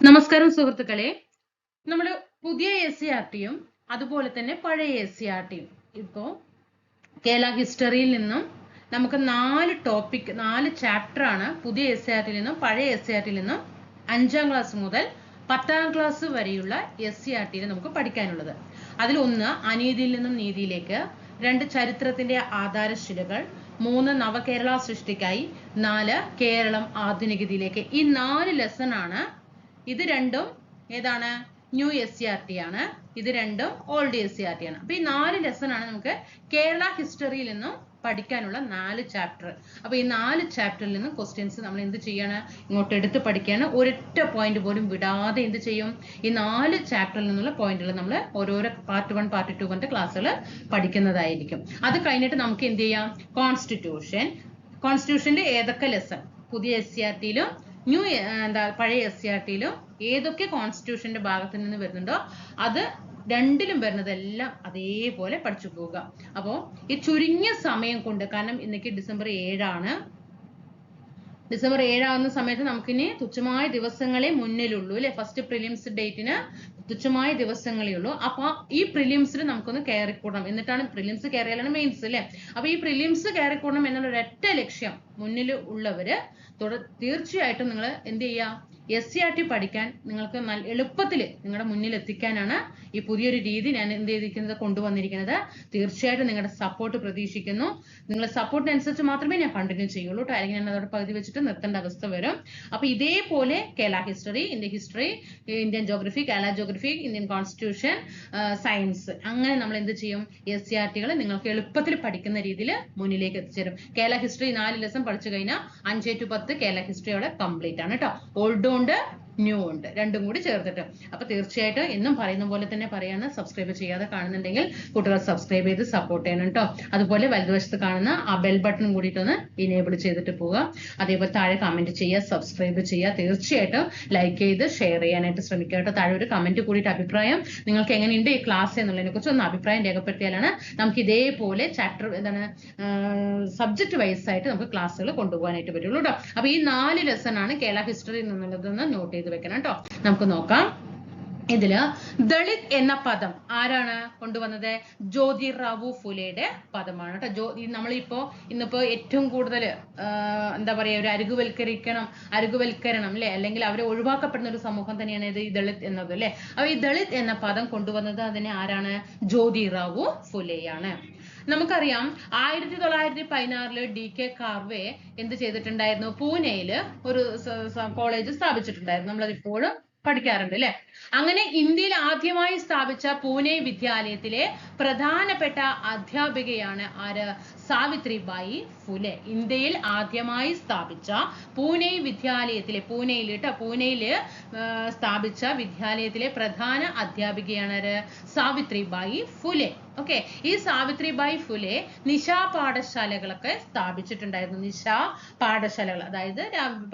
നമസ്കാരം സുഹൃത്തുക്കളെ. നമ്മൾ പുതിയ എ സി ആർ ടിയും അതുപോലെ തന്നെ പഴയ എ സി ആർ ടിയും ഇപ്പോ കേരള ഹിസ്റ്ററിയിൽ നിന്നും നമുക്ക് നാല് ടോപ്പിക് നാല് ചാപ്റ്റർ ആണ് പുതിയ എസ് സി ആർ ടിയിൽ നിന്നും പഴയ എസ് സി ആർ ടിയിൽ നിന്നും അഞ്ചാം ക്ലാസ് മുതൽ പത്താം ക്ലാസ് വരെയുള്ള എസ് സി ആർ ടിയിൽ നമുക്ക് പഠിക്കാനുള്ളത്. അതിൽ ഒന്ന് അനീതിയിൽ നിന്നും നീതിയിലേക്ക് രണ്ട് ചരിത്രത്തിന്റെ ആധാരശിലകൾ മൂന്ന് നവകേരള സൃഷ്ടിക്കായി നാല് കേരളം ആധുനികതയിലേക്ക്. ഈ നാല് ലെസൺ ആണ് ഇത് രണ്ടും ഏതാണ്? New S C R T ആണ്. ഇത് രണ്ടും old S C R T ആണ്. അപ്പൊ ഈ നാല് ലെസൺ ആണ് നമുക്ക് കേരള ഹിസ്റ്ററിയിൽ നിന്നും പഠിക്കാനുള്ള നാല് ചാപ്റ്റർ അപ്പൊ ഈ നാല് ചാപ്റ്ററിൽ നിന്നും ക്വസ്റ്റ്യൻസ് നമ്മൾ എന്ത് ചെയ്യാണ്? ഇങ്ങോട്ട് എടുത്ത് പഠിക്കുകയാണ്. ഒരൊറ്റ പോയിന്റ് പോലും വിടാതെ എന്ത് ചെയ്യും? ഈ നാല് ചാപ്റ്ററിൽ നിന്നുള്ള പോയിന്റുകൾ നമ്മൾ ഓരോരോ പാർട്ട് വൺ പാർട്ട് ടു പറഞ്ഞിട്ട് ക്ലാസ്സുകൾ പഠിക്കുന്നതായിരിക്കും. അത് കഴിഞ്ഞിട്ട് നമുക്ക് എന്ത് ചെയ്യാം? കോൺസ്റ്റിറ്റ്യൂഷൻ കോൺസ്റ്റിറ്റ്യൂഷന്റെ ഏതൊക്കെ ലെസൺ പുതിയ എസ് സി ആർ ടിയിലും ന്യൂ എന്താ പഴയ എസ് സി ആർ ടിയിലും ഏതൊക്കെ കോൺസ്റ്റിറ്റ്യൂഷന്റെ ഭാഗത്ത് നിന്ന് വരുന്നുണ്ടോ അത് രണ്ടിലും വരുന്നതെല്ലാം അതേപോലെ പഠിച്ചു പോവുക. അപ്പോൾ ഈ ചുരുങ്ങിയ സമയം കൊണ്ട് കാരണം ഇന്നേക്ക് ഡിസംബർ ഏഴാണ് ഡിസംബർ ഏഴാവുന്ന സമയത്ത് നമുക്കിനി തുച്ഛമായ ദിവസങ്ങളെ മുന്നിലുള്ളൂ അല്ലെ? ഫസ്റ്റ് പ്രിലിംസ് ഡേറ്റിന് തുച്ഛമായ ദിവസങ്ങളേ ഉള്ളൂ. അപ്പൊ ഈ പ്രിലിംസിൽ നമുക്കൊന്ന് കയറിക്കൂടണം. എന്നിട്ടാണ് പ്രിലിംസ് കയറിയാലാണ് മെയിൻസ് അല്ലെ? അപ്പൊ ഈ പ്രിലിംസ് കയറിക്കൂടണം എന്നുള്ള ഒരൊറ്റ ലക്ഷ്യം മുന്നിൽ ഉള്ളവര് തീർച്ചയായിട്ടും നിങ്ങൾ എന്ത് ചെയ്യുക എസ് സി ആർ ടി പഠിക്കാൻ നിങ്ങൾക്ക് നല്ല എളുപ്പത്തിൽ നിങ്ങളുടെ മുന്നിൽ എത്തിക്കാനാണ് ഈ പുതിയൊരു രീതി ഞാൻ എന്ത് ചെയ്തിരിക്കുന്നത് കൊണ്ടുവന്നിരിക്കുന്നത്. തീർച്ചയായിട്ടും നിങ്ങളുടെ സപ്പോർട്ട് പ്രതീക്ഷിക്കുന്നു. നിങ്ങളുടെ സപ്പോർട്ടിനനുസരിച്ച് മാത്രമേ ഞാൻ കണ്ടിന്യൂ ചെയ്യുള്ളൂ കേട്ടോ അല്ലെങ്കിൽ ഞാൻ അതോടെ പകുതി വെച്ചിട്ട് നിർത്തേണ്ട അവസ്ഥ വരും. അപ്പൊ ഇതേപോലെ Kerala history Indian history Indian geography Kerala geography Indian constitution science അങ്ങനെ നമ്മൾ എന്ത് ചെയ്യും? എസ് സി ആർ ടികൾ നിങ്ങൾക്ക് എളുപ്പത്തിൽ പഠിക്കുന്ന രീതിയിൽ മുന്നിലേക്ക് എത്തിച്ചേരും. കേരള ഹിസ്റ്ററി നാല് ലെസൺ പഠിച്ചു കഴിഞ്ഞാൽ അഞ്ച് ടു പത്ത് കേരള ഹിസ്റ്ററിയോടെ കംപ്ലീറ്റ് ആണ് കേട്ടോ ഓൾഡും ഉണ്ട് ന്യൂ ഉണ്ട്. രണ്ടും കൂടി ചേർത്തിട്ട്. അപ്പൊ തീർച്ചയായിട്ടും എന്നും പറയുന്ന പോലെ തന്നെ പറയാണ്. സബ്സ്ക്രൈബ് ചെയ്യാതെ കാണുന്നുണ്ടെങ്കിൽ കൂട്ടുകാർ സബ്സ്ക്രൈബ് ചെയ്ത് സപ്പോർട്ട് ചെയ്യണം കേട്ടോ അതുപോലെ വലതുവശത്ത് കാണുന്ന ആ ബെൽ ബട്ടൺ കൂടിയിട്ടൊന്ന് ഇനേബിൾ ചെയ്തിട്ട് പോവുക. അതേപോലെ താഴെ കമന്റ് ചെയ്യുക സബ്സ്ക്രൈബ് ചെയ്യുക. തീർച്ചയായിട്ടും ലൈക്ക് ചെയ്ത് ഷെയർ ചെയ്യാനായിട്ട് ശ്രമിക്കുക കേട്ടോ താഴെ ഒരു കമന്റ് കൂടിയിട്ട് അഭിപ്രായം നിങ്ങൾക്ക് എങ്ങനെയുണ്ട് ഈ ക്ലാസ് എന്നുള്ളതിനെ കുറിച്ച് ഒന്ന് അഭിപ്രായം രേഖപ്പെടുത്തിയാലാണ് നമുക്ക് ഇതേപോലെ ചാപ്റ്റർ എന്താണ് സബ്ജക്ട് വൈസ് ആയിട്ട് നമുക്ക് ക്ലാസ്സുകൾ കൊണ്ടുപോകാനായിട്ട് പറ്റുള്ളൂ കേട്ടോ അപ്പൊ ഈ നാല് ലെസൺ ആണ് കേരള ഹിസ്റ്ററിയിൽ നിന്നുള്ളതെന്ന് നോട്ട് ചെയ്ത് വെക്കണം കേട്ടോ നമുക്ക് നോക്കാം. ഇതിൽ ദളിത് എന്ന പദം ആരാണ് കൊണ്ടുവന്നത്? ജ്യോതിറാവു ഫുലെയുടെ പദമാണ് കേട്ടോ ജ്യോതി നമ്മളിപ്പോ ഇന്നിപ്പോ ഏറ്റവും കൂടുതൽ എന്താ പറയാ ഒരു അരുകുവൽക്കരിക്കണം അരുകുവൽക്കരണം അല്ലെ അല്ലെങ്കിൽ അവരെ ഒഴിവാക്കപ്പെടുന്ന ഒരു സമൂഹം തന്നെയാണ് ഇത് ഈ ദളിത് എന്നത് അല്ലെ അപ്പൊ ഈ ദളിത് എന്ന പദം കൊണ്ടുവന്നത് അതിനെ ആരാണ്? ജ്യോതിറാവു ഫുലെയാണ്. നമുക്കറിയാം ആയിരത്തി തൊള്ളായിരത്തി പതിനാറിൽ ഡി കെ കാർവേ എന്ത് ചെയ്തിട്ടുണ്ടായിരുന്നു? പൂനെയിൽ ഒരു കോളേജ് സ്ഥാപിച്ചിട്ടുണ്ടായിരുന്നു. നമ്മൾ ഇപ്പോഴും പഠിക്കാറുണ്ട് അല്ലെ അങ്ങനെ ഇന്ത്യയിൽ ആദ്യമായി സ്ഥാപിച്ച പൂനെ വിദ്യാലയത്തിലെ പ്രധാനപ്പെട്ട അധ്യാപികയാണ് ആര്? സാവിത്രിബായി ഫുലെ. ഇന്ത്യയിൽ ആദ്യമായി സ്ഥാപിച്ച പൂനെ വിദ്യാലയത്തിലെ പൂനെയിൽ കേട്ടോ പൂനെയിൽ സ്ഥാപിച്ച വിദ്യാലയത്തിലെ പ്രധാന അധ്യാപികയാണ് ആര്? സാവിത്രിബായി ഫുലെ. ഓക്കെ ഈ സാവിത്രിബായി ഫുലെ നിശാ പാഠശാലകളൊക്കെ സ്ഥാപിച്ചിട്ടുണ്ടായിരുന്നു. നിശാ പാഠശാലകൾ. അതായത്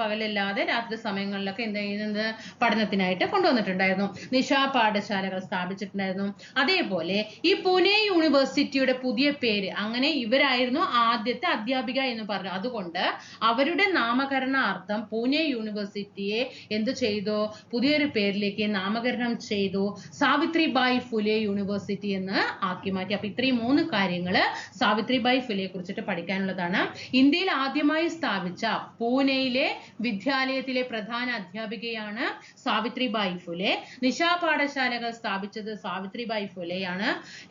പകലല്ലാതെ രാത്രി സമയങ്ങളിലൊക്കെ എന്ത് ചെയ്യുന്നത്? പഠനത്തിനായിട്ട് കൊണ്ടുവന്നിട്ടുണ്ടായിരുന്നു. നിശാ പാഠശാലകൾ സ്ഥാപിച്ചിട്ടുണ്ടായിരുന്നു. അതേപോലെ ഈ പൂനെ യൂണിവേഴ്സിറ്റിയുടെ പുതിയ പേര് അങ്ങനെ ഇവരായിരുന്നു ആദ്യത്തെ അധ്യാപിക എന്ന് പറഞ്ഞു. അതുകൊണ്ട് അവരുടെ നാമകരണാർത്ഥം പൂനെ യൂണിവേഴ്സിറ്റിയെ എന്ത് ചെയ്തു? പുതിയൊരു പേരിലേക്ക് നാമകരണം ചെയ്തു. സാവിത്രിബായി ഫുലെ യൂണിവേഴ്സിറ്റി എന്ന് ആക്കി മാറ്റി. അപ്പൊ ഇത്രയും മൂന്ന് കാര്യങ്ങൾ സാവിത്രിബായി ഫുലെയെ കുറിച്ചിട്ട് പഠിക്കാനുള്ളതാണ്. ഇന്ത്യയിൽ ആദ്യമായി സ്ഥാപിച്ച പൂനെയിലെ വിദ്യാലയത്തിലെ പ്രധാന അധ്യാപികയാണ് സാവിത്രിബായി ഫുലെ. നിശാ പാഠശാലകൾ സ്ഥാപിച്ചത് സാവിത്രിബായി ഫുലെയാണ്.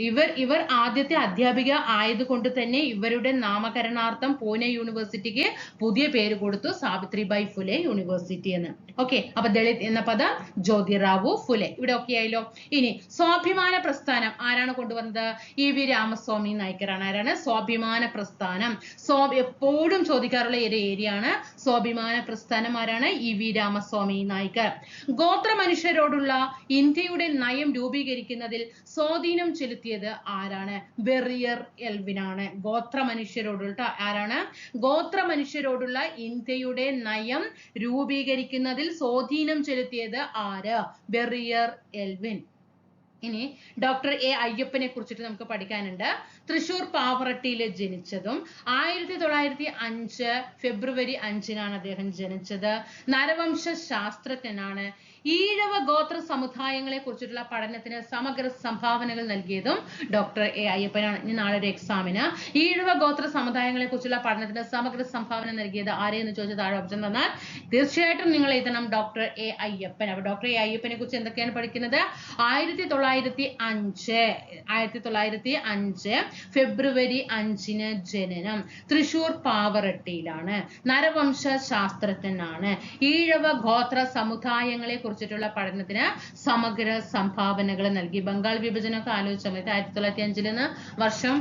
ഇവർ ഇവർ ആദ്യത്തെ അധ്യാപിക ആയതുകൊണ്ട് തന്നെ ഇവരുടെ നാമകരണാർത്ഥം പൂനെ യൂണിവേഴ്സിറ്റിക്ക് പുതിയ പേര് കൊടുത്തു സാവിത്രിബായി ഫുലെ യൂണിവേഴ്സിറ്റി എന്ന്. ഓക്കെ അപ്പൊ ദളിത് എന്ന പദം ജ്യോതിറാവു ഫുലെ. ഇവിടെ ഓക്കെ ആയല്ലോ. ഇനി സ്വാഭിമാന പ്രസ്ഥാനം ആരാണ് കൊണ്ടുവന്നത്? ഇ വി രാമസ്വാമി നായ്ക്കറാണ്. ആരാണ്? സ്വാഭിമാന പ്രസ്ഥാനം. സ്വാ എപ്പോഴും ചോദിക്കാറുള്ള ഒരു ഏരിയ ആണ് സ്വാഭിമാന പ്രസ്ഥാനം. ആരാണ്? E V Ramaswamy Naicker. ഗോത്ര മനുഷ്യരോടുള്ള ഇന്ത്യയുടെ നയം രൂപീകരിക്കുന്നതിൽ സ്വാധീനം ചെലുത്തിയത് ആരാണ്? ബെറിയർ എൽവിനാണ്. ഗോത്ര മനുഷ്യരോടുള്ള ആരാണ്? ഗോത്ര മനുഷ്യരോടുള്ള ഇന്ത്യയുടെ നയം രൂപീകരിക്കുന്നതിൽ സ്വാധീനം ചെലുത്തിയത് ആര്? Verrier Elwin. ഇനി ഡോക്ടർ എ അയ്യപ്പനെ കുറിച്ചിട്ട് നമുക്ക് പഠിക്കാനുണ്ട്. തൃശൂർ പാവറട്ടിയിൽ ജനിച്ചതും ആയിരത്തി തൊള്ളായിരത്തി അഞ്ച് ഫെബ്രുവരി അഞ്ചിനാണ് അദ്ദേഹം ജനിച്ചത്. നരവംശ ശാസ്ത്രജ്ഞനാണ് ഈഴവ ഗോത്ര സമുദായങ്ങളെ കുറിച്ചിട്ടുള്ള പഠനത്തിന് സമഗ്ര സംഭാവനകൾ നൽകിയതും ഡോക്ടർ എ അയ്യപ്പനാണ്. ഇനി നാളെ ഒരു എക്സാമിന് ഈഴവ ഗോത്ര സമുദായങ്ങളെ കുറിച്ചുള്ള പഠനത്തിന് സമഗ്ര സംഭാവന നൽകിയത് ആരെയെന്ന് ചോദിച്ച താഴെ ഓപ്ഷൻ തന്നാൽ തീർച്ചയായിട്ടും നിങ്ങൾ എഴുതണം ഡോക്ടർ എ അയ്യപ്പൻ. അപ്പൊ ഡോക്ടർ എ അയ്യപ്പനെ കുറിച്ച് എന്തൊക്കെയാണ് പഠിക്കുന്നത്? ആയിരത്തി തൊള്ളായിരത്തി അഞ്ച്. ആയിരത്തി തൊള്ളായിരത്തി അഞ്ച് ഫെബ്രുവരി അഞ്ചിന് ജനനം. തൃശൂർ പാവറട്ടിയിലാണ്. നരവംശ ശാസ്ത്രജ്ഞനാണ് ഈഴവ ഗോത്ര സമുദായങ്ങളെ കുറിച്ചിട്ടുള്ള പഠനത്തിന് സമഗ്ര സംഭാവനകൾ നൽകി. ബംഗാൾ വിഭജനമൊക്കെ ആലോചിച്ച സമയത്ത് ആയിരത്തി തൊള്ളായിരത്തി അഞ്ചിൽ നിന്ന് വർഷം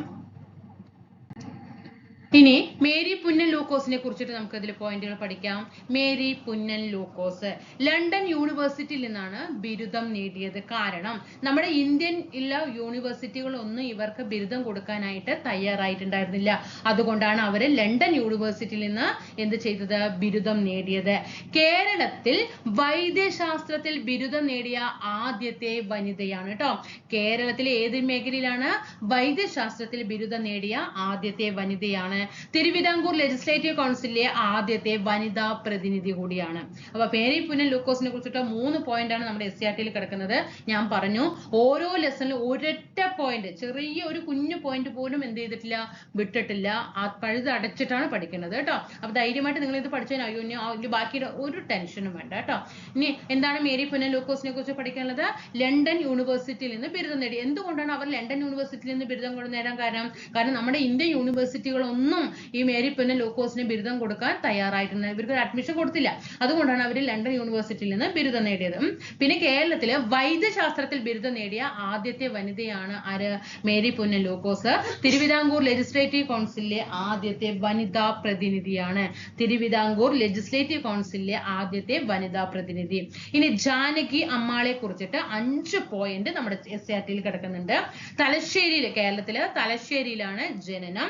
ഇനി മേരി പുന്നൻ ലൂക്കോസിനെ കുറിച്ചിട്ട് നമുക്ക് ഇതിൽ പോയിന്റുകൾ പഠിക്കാം. മേരി പുന്നൻ ലൂക്കോസ്. ലണ്ടൻ യൂണിവേഴ്സിറ്റിയിൽ നിന്നാണ് ബിരുദം നേടിയത്. കാരണം നമ്മുടെ ഇന്ത്യൻ ഇല്ല യൂണിവേഴ്സിറ്റികളൊന്നും ഇവർക്ക് ബിരുദം കൊടുക്കാനായിട്ട് തയ്യാറായിട്ടുണ്ടായിരുന്നില്ല. അതുകൊണ്ടാണ് അവർ ലണ്ടൻ യൂണിവേഴ്സിറ്റിയിൽ നിന്ന് എന്ത് ചെയ്തത്? ബിരുദം നേടിയത്. കേരളത്തിൽ വൈദ്യശാസ്ത്രത്തിൽ ബിരുദം നേടിയ ആദ്യത്തെ വനിതയാണ് കേട്ടോ കേരളത്തിലെ ഏത് മേഖലയിലാണ്? വൈദ്യശാസ്ത്രത്തിൽ ബിരുദം നേടിയ ആദ്യത്തെ വനിതയാണ്. തിരുവിതാംകൂർ ലെജിസ്ലേറ്റീവ് കൗൺസിലിലെ ആദ്യത്തെ വനിതാ പ്രതിനിധി കൂടിയാണ്. അപ്പൊ പേരി പുന്നൻ ലൂക്കോസിനെ കുറിച്ചിട്ട് മൂന്ന് പോയിന്റ് ആണ് നമ്മുടെ എസ് സി ആർ ടിയിൽ കിടക്കുന്നത്. ഞാൻ പറഞ്ഞു ഓരോ ലെസണിലും ഒരൊറ്റ പോയിന്റ് ചെറിയ ഒരു കുഞ്ഞു പോയിന്റ് പോലും എന്ത് ചെയ്തിട്ടില്ല വിട്ടിട്ടില്ല. ആ പഴുത് അടച്ചിട്ടാണ് പഠിക്കുന്നത് കേട്ടോ. അപ്പൊ ധൈര്യമായിട്ട് നിങ്ങൾ ഇത് പഠിച്ചാൽ അയ്യോ ഇനി ബാക്കിയുടെ ഒരു ടെൻഷനും വേണ്ട കേട്ടോ. ഇനി എന്താണ് മേരി പുന്നൻ ലൂക്കോസിനെ കുറിച്ച് പഠിക്കാനുള്ളത്? ലണ്ടൻ യൂണിവേഴ്സിറ്റിയിൽ നിന്ന് ബിരുദം നേടി. എന്തുകൊണ്ടാണ് അവർ ലണ്ടൻ യൂണിവേഴ്സിറ്റിയിൽ നിന്ന് ബിരുദം നേടാൻ കാരണം? കാരണം നമ്മുടെ ഇന്ത്യൻ യൂണിവേഴ്സിറ്റികളൊന്നും ഈ മേരി പെന്ന ലൂക്കോസിന് ബിരുദം കൊടുക്കാൻ തയ്യാറായിട്ടുണ്ട് ഇവർക്ക് ഒരു അഡ്മിഷൻ കൊടുത്തില്ല. അതുകൊണ്ടാണ് അവർ ലണ്ടൻ യൂണിവേഴ്സിറ്റിയിൽ നിന്ന് ബിരുദം നേടിയത്. പിന്നെ കേരളത്തിൽ വൈദ്യശാസ്ത്രത്തിൽ ബിരുദം നേടിയ ആദ്യത്തെ വനിതയാണ് ആര്? മേരി പൊന്നൻ ലൂക്കോസ് തിരുവിതാംകൂർ ലെജിസ്ലേറ്റീവ് കൗൺസിലിലെ ആദ്യത്തെ വനിതാ പ്രതിനിധിയാണ്. തിരുവിതാംകൂർ ലെജിസ്ലേറ്റീവ് കൗൺസിലിലെ ആദ്യത്തെ വനിതാ പ്രതിനിധി. ഇനി ജാനകി അമ്മാളെ കുറിച്ചിട്ട് അഞ്ച് പോയിന്റ് നമ്മുടെ എസ് ആർ ടിയിൽ കിടക്കുന്നുണ്ട്. തലശ്ശേരിയിൽ കേരളത്തിൽ തലശ്ശേരിയിലാണ് ജനനം.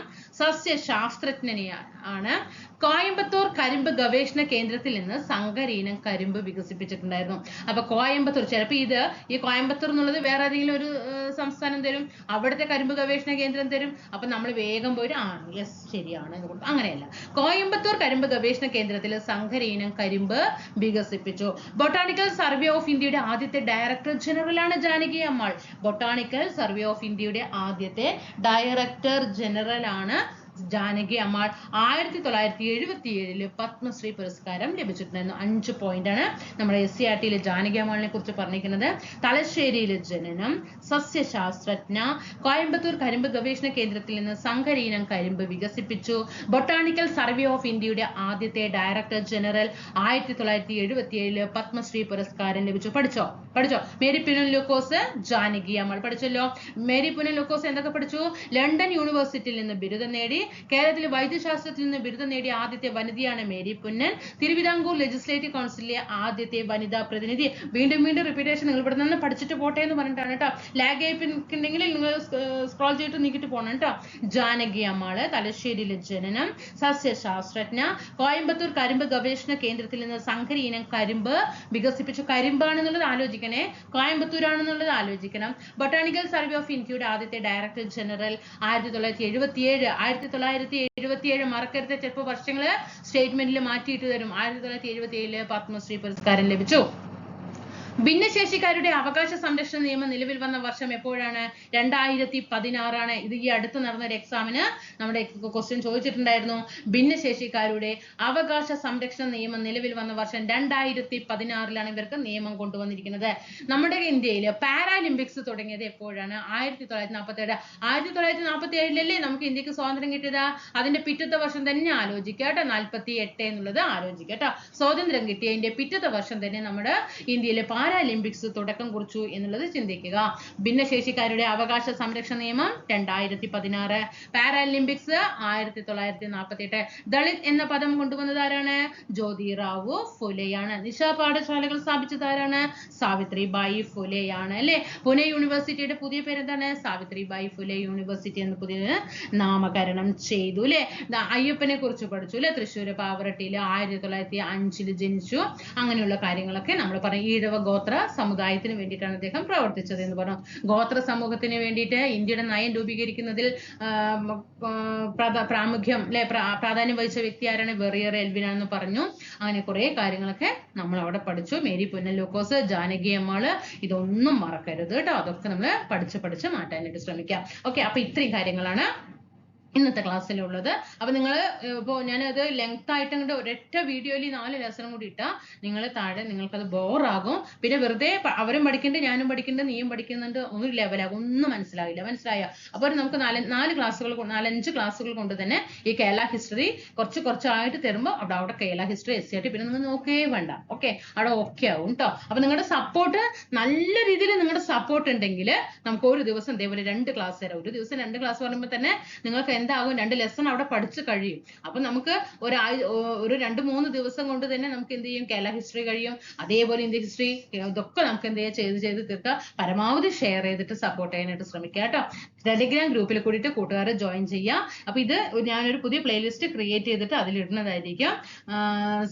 സസ്യശാസ്ത്രജ്ഞനെയാണ് കോയമ്പത്തൂർ കരിമ്പ് ഗവേഷണ കേന്ദ്രത്തിൽ നിന്ന് സങ്കരീനം കരിമ്പ് വികസിപ്പിച്ചിട്ടുണ്ടായിരുന്നു. അപ്പൊ കോയമ്പത്തൂർ ചിലപ്പോ ഇത് ഈ കോയമ്പത്തൂർ എന്നുള്ളത് വേറെ ഏതെങ്കിലും ഒരു സംസ്ഥാനം തരും അവിടുത്തെ കരിമ്പ് ഗവേഷണ കേന്ദ്രം തരും അപ്പൊ നമ്മൾ വേഗം പോയിട്ട് ആണ് യെസ് ശരിയാണ് അങ്ങനെയല്ല. കോയമ്പത്തൂർ കരിമ്പ് ഗവേഷണ കേന്ദ്രത്തിൽ സങ്കരീനം കരിമ്പ് വികസിപ്പിച്ചു. ബൊട്ടാണിക്കൽ സർവേ ഓഫ് ഇന്ത്യയുടെ ആദ്യത്തെ ഡയറക്ടർ ജനറൽ ആണ് Janaki Ammal. Botanical survey of ഇന്ത്യയുടെ ആദ്യത്തെ ഡയറക്ടർ ജനറൽ ആണ് ജാനകി അമ്മാൾ ആയിരത്തി തൊള്ളായിരത്തി എഴുപത്തി ഏഴിൽ പത്മശ്രീ പുരസ്കാരം ലഭിച്ചിട്ടുണ്ടായിരുന്നു. അഞ്ച് പോയിന്റ് ആണ് നമ്മുടെ എസ് സി ആർ ടിയിലെ ജാനകി അമ്മാളിനെ കുറിച്ച് പറഞ്ഞിരിക്കുന്നത്. തലശ്ശേരിയിലെ ജനനം സസ്യശാസ്ത്രജ്ഞ കോയമ്പത്തൂർ കരിമ്പ് ഗവേഷണ കേന്ദ്രത്തിൽ നിന്ന് സംഘരീനം കരിമ്പ് വികസിപ്പിച്ചു. ബൊട്ടാണിക്കൽ സർവേ ഓഫ് ഇന്ത്യയുടെ ആദ്യത്തെ ഡയറക്ടർ ജനറൽ ആയിരത്തി തൊള്ളായിരത്തി എഴുപത്തി ഏഴിൽ പത്മശ്രീ പുരസ്കാരം ലഭിച്ചു. പഠിച്ചോ? പഠിച്ചോ? മേരി പുനൻ ലൂക്കോസ് ജാനകി അമ്മൾ പഠിച്ചല്ലോ. മേരി പുനൻ ലൂക്കോസ് എന്തൊക്കെ പഠിച്ചു? ലണ്ടൻ യൂണിവേഴ്സിറ്റിയിൽ നിന്ന് ബിരുദം നേടി. കേരളത്തിലെ വൈദ്യശാസ്ത്രത്തിൽ നിന്ന് ബിരുദം നേടിയ ആദ്യത്തെ വനിതയാണ് മേരി പുന്നൻ. തിരുവിതാംകൂർ ലെജിസ്ലേറ്റീവ് കൗൺസിലിലെ ആദ്യത്തെ വനിതാ പ്രതിനിധി. വീണ്ടും വീണ്ടും റിപ്പീറ്റേഷൻ നിങ്ങൾ ഇവിടെ നിന്ന് പഠിച്ചിട്ട് പോട്ടെ എന്ന് പറഞ്ഞിട്ടാണ് കേട്ടോ ലാഗ് ആയിട്ടുണ്ടെങ്കിൽ നിങ്ങൾ സ്ക്രോൾ ചെയ്തിട്ട് നീക്കിട്ട് പോകണം കേട്ടോ ജാനകി അമ്മാൾ തലശ്ശേരിയിലെ ജനനം സസ്യശാസ്ത്രജ്ഞ കോയമ്പത്തൂർ കരിമ്പ് ഗവേഷണ കേന്ദ്രത്തിൽ നിന്ന് സങ്കര ഇനം കരിമ്പ് വികസിപ്പിച്ചു. കരിമ്പാണെന്നുള്ളത് ആലോചിക്കണേ. കോയമ്പത്തൂരാണെന്നുള്ളത് ആലോചിക്കണം. ബൊട്ടാണിക്കൽ സർവേ ഓഫ് ഇന്ത്യയുടെ ആദ്യത്തെ ഡയറക്ടർ ജനറൽ ആയിരത്തി തൊള്ളായിരത്തി എഴുപത്തി ഏഴ് ആയിരത്തി തൊള്ളായിരത്തി എഴുപത്തി ഏഴ് മറക്കരുത് ചിലപ്പോൾ വർഷങ്ങൾ സ്റ്റേറ്റ്മെന്റിൽ മാറ്റിയിട്ട് തരും. ആയിരത്തി തൊള്ളായിരത്തി എഴുപത്തി ഏഴിൽ പത്മശ്രീ പുരസ്കാരം ലഭിച്ചു. ഭിന്നശേഷിക്കാരുടെ അവകാശ സംരക്ഷണ നിയമം നിലവിൽ വന്ന വർഷം എപ്പോഴാണ്? രണ്ടായിരത്തി പതിനാറാണ് ഇത് ഈ അടുത്ത് നടന്ന ഒരു എക്സാമിന് നമ്മുടെ ക്വസ്റ്റ്യൻ ചോദിച്ചിട്ടുണ്ടായിരുന്നു. ഭിന്നശേഷിക്കാരുടെ അവകാശ സംരക്ഷണ നിയമം നിലവിൽ വന്ന വർഷം രണ്ടായിരത്തി പതിനാറിലാണ് ഇവർക്ക് നിയമം കൊണ്ടുവന്നിരിക്കുന്നത്. നമ്മുടെ ഇന്ത്യയിൽ പാരാലിമ്പിക്സ് തുടങ്ങിയത് എപ്പോഴാണ്? ആയിരത്തി തൊള്ളായിരത്തി നാൽപ്പത്തി ഏഴ് ആയിരത്തി തൊള്ളായിരത്തി നാൽപ്പത്തി ഏഴിലല്ലേ നമുക്ക് ഇന്ത്യയ്ക്ക് സ്വാതന്ത്ര്യം കിട്ടിയത്? അതിന്റെ പിറ്റത്തെ വർഷം തന്നെ ആലോചിക്കുക കേട്ടോ. നാൽപ്പത്തി എട്ട് എന്നുള്ളത് ആലോചിക്കുക കേട്ടോ. സ്വാതന്ത്ര്യം കിട്ടിയതിന്റെ പിറ്റത്തെ വർഷം തന്നെ നമ്മുടെ ഇന്ത്യയിലെ പാരാലിമ്പിക്സ് തുടക്കം കുറിച്ചു എന്നുള്ളത് ചിന്തിക്കുക. ഭിന്നശേഷിക്കാരുടെ അവകാശ സംരക്ഷണ നിയമം രണ്ടായിരത്തി പതിനാറ് പാരാലിമ്പിക്സ് ആയിരത്തി തൊള്ളായിരത്തി നാൽപ്പത്തി എട്ട് ദളിത് എന്ന പദം കൊണ്ടുവന്നത് ആരാണ്? ജ്യോതിറാവു ഫുലെയാണ്. നിശാ പാഠശാലകൾ സ്ഥാപിച്ചത് ആരാണ്? സാവിത്രിബായി ഫുലെയാണ് അല്ലെ? പുനെ യൂണിവേഴ്സിറ്റിയുടെ പുതിയ പേര് എന്താണ് സാവിത്രിബായി ഫുലെ യൂണിവേഴ്സിറ്റി എന്ന് പുതിയ നാമകരണം ചെയ്തു അല്ലെ? അയ്യപ്പനെ കുറിച്ച് പഠിച്ചു അല്ലെ? തൃശ്ശൂർ പാവറട്ടിയിൽ ആയിരത്തി തൊള്ളായിരത്തി അഞ്ചിൽ ജനിച്ചു. അങ്ങനെയുള്ള കാര്യങ്ങളൊക്കെ നമ്മൾ പറയും. ഈഴവ ഗോത്ര സമുദായത്തിന് വേണ്ടിയിട്ടാണ് അദ്ദേഹം പ്രവർത്തിച്ചത് എന്ന് പറഞ്ഞു. ഗോത്ര സമൂഹത്തിന് വേണ്ടിയിട്ട് ഇന്ത്യയുടെ നയം രൂപീകരിക്കുന്നതിൽ പ്രാമുഖ്യം അല്ലെ പ്രാധാന്യം വഹിച്ച വ്യക്തി ആരാണ്? വെറിയർ എൽവിനാണെന്ന് എന്ന് പറഞ്ഞു. അങ്ങനെ കുറെ കാര്യങ്ങളൊക്കെ നമ്മൾ അവിടെ പഠിച്ചു. മേരി പുന്നൽ ലൂക്കോസ് ജാനകി ഇതൊന്നും മറക്കരുത് കേട്ടോ. അതൊക്കെ നമ്മൾ പഠിച്ച് പഠിച്ച് മാറ്റാനായിട്ട് ശ്രമിക്കാം. ഓക്കെ അപ്പൊ ഇത്രയും കാര്യങ്ങളാണ് ഇന്നത്തെ ക്ലാസ്സിലുള്ളത്. അപ്പൊ നിങ്ങൾ ഇപ്പോൾ ഞാനത് ലെങ്ത് ആയിട്ട് അങ്ങോട്ട് ഒരൊറ്റ വീഡിയോയിൽ നാല് ലെസൺ കൂടി ഇട്ടാൽ നിങ്ങൾ താഴെ നിങ്ങൾക്കത് ബോറാകും പിന്നെ വെറുതെ അവരും പഠിക്കുന്നുണ്ട് ഞാനും പഠിക്കുന്നുണ്ട് നീയും പഠിക്കുന്നുണ്ട് ഒരു ലെവലാകും ഒന്നും മനസ്സിലാവില്ല. മനസ്സിലായോ? അപ്പോൾ നമുക്ക് നാല് നാല് ക്ലാസ്സുകൾ നാലഞ്ച് ക്ലാസ്സുകൾ കൊണ്ട് തന്നെ ഈ കേരള ഹിസ്റ്ററി കുറച്ച് കുറച്ചായിട്ട് തരുമ്പോൾ അവിടെ അവിടെ കേരള ഹിസ്റ്ററി എസ് സി ആയിട്ട് പിന്നെ നിങ്ങൾ നോക്കേ വേണ്ട. ഓക്കെ അവിടെ ഓക്കെ ആവും കേട്ടോ അപ്പൊ നിങ്ങളുടെ സപ്പോർട്ട് നല്ല രീതിയിൽ നിങ്ങളുടെ സപ്പോർട്ട് ഉണ്ടെങ്കിൽ നമുക്ക് ഒരു ദിവസം ഇതേപോലെ രണ്ട് ക്ലാസ് തരാം. ഒരു ദിവസം രണ്ട് ക്ലാസ് പറയുമ്പോൾ തന്നെ നിങ്ങൾക്ക് എന്താകും രണ്ട് ലെസൺ അവിടെ പഠിച്ചു കഴിയും. അപ്പൊ നമുക്ക് ഒരാഴ് ഒരു രണ്ട് മൂന്ന് ദിവസം കൊണ്ട് തന്നെ നമുക്ക് എന്ത് ചെയ്യും? കേരള ഹിസ്റ്ററി കഴിയും. അതേപോലെ ഇന്ത്യ ഹിസ്റ്ററി ഇതൊക്കെ നമുക്ക് എന്ത് ചെയ്യാം? ചെയ്ത് ചെയ്ത് തീർക്കുക പരമാവധി ഷെയർ ചെയ്തിട്ട് സപ്പോർട്ട് ചെയ്യാനായിട്ട് ശ്രമിക്കുക കേട്ടോ. ടെലിഗ്രാം ഗ്രൂപ്പിൽ കൂടിയിട്ട് കൂട്ടുകാരെ ജോയിൻ ചെയ്യാം അപ്പൊ ഇത് ഞാനൊരു പുതിയ പ്ലേലിസ്റ്റ് ക്രിയേറ്റ് ചെയ്തിട്ട് അതിൽ ഇടുന്നതായിരിക്കും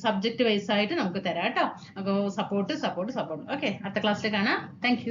സബ്ജക്ട് വൈസ് ആയിട്ട് നമുക്ക് തരാം കേട്ടോ. അപ്പോൾ സപ്പോർട്ട് സപ്പോർട്ട് സപ്പോർട്ട് ഓക്കെ അടുത്ത ക്ലാസ്സിൽ കാണാം. താങ്ക്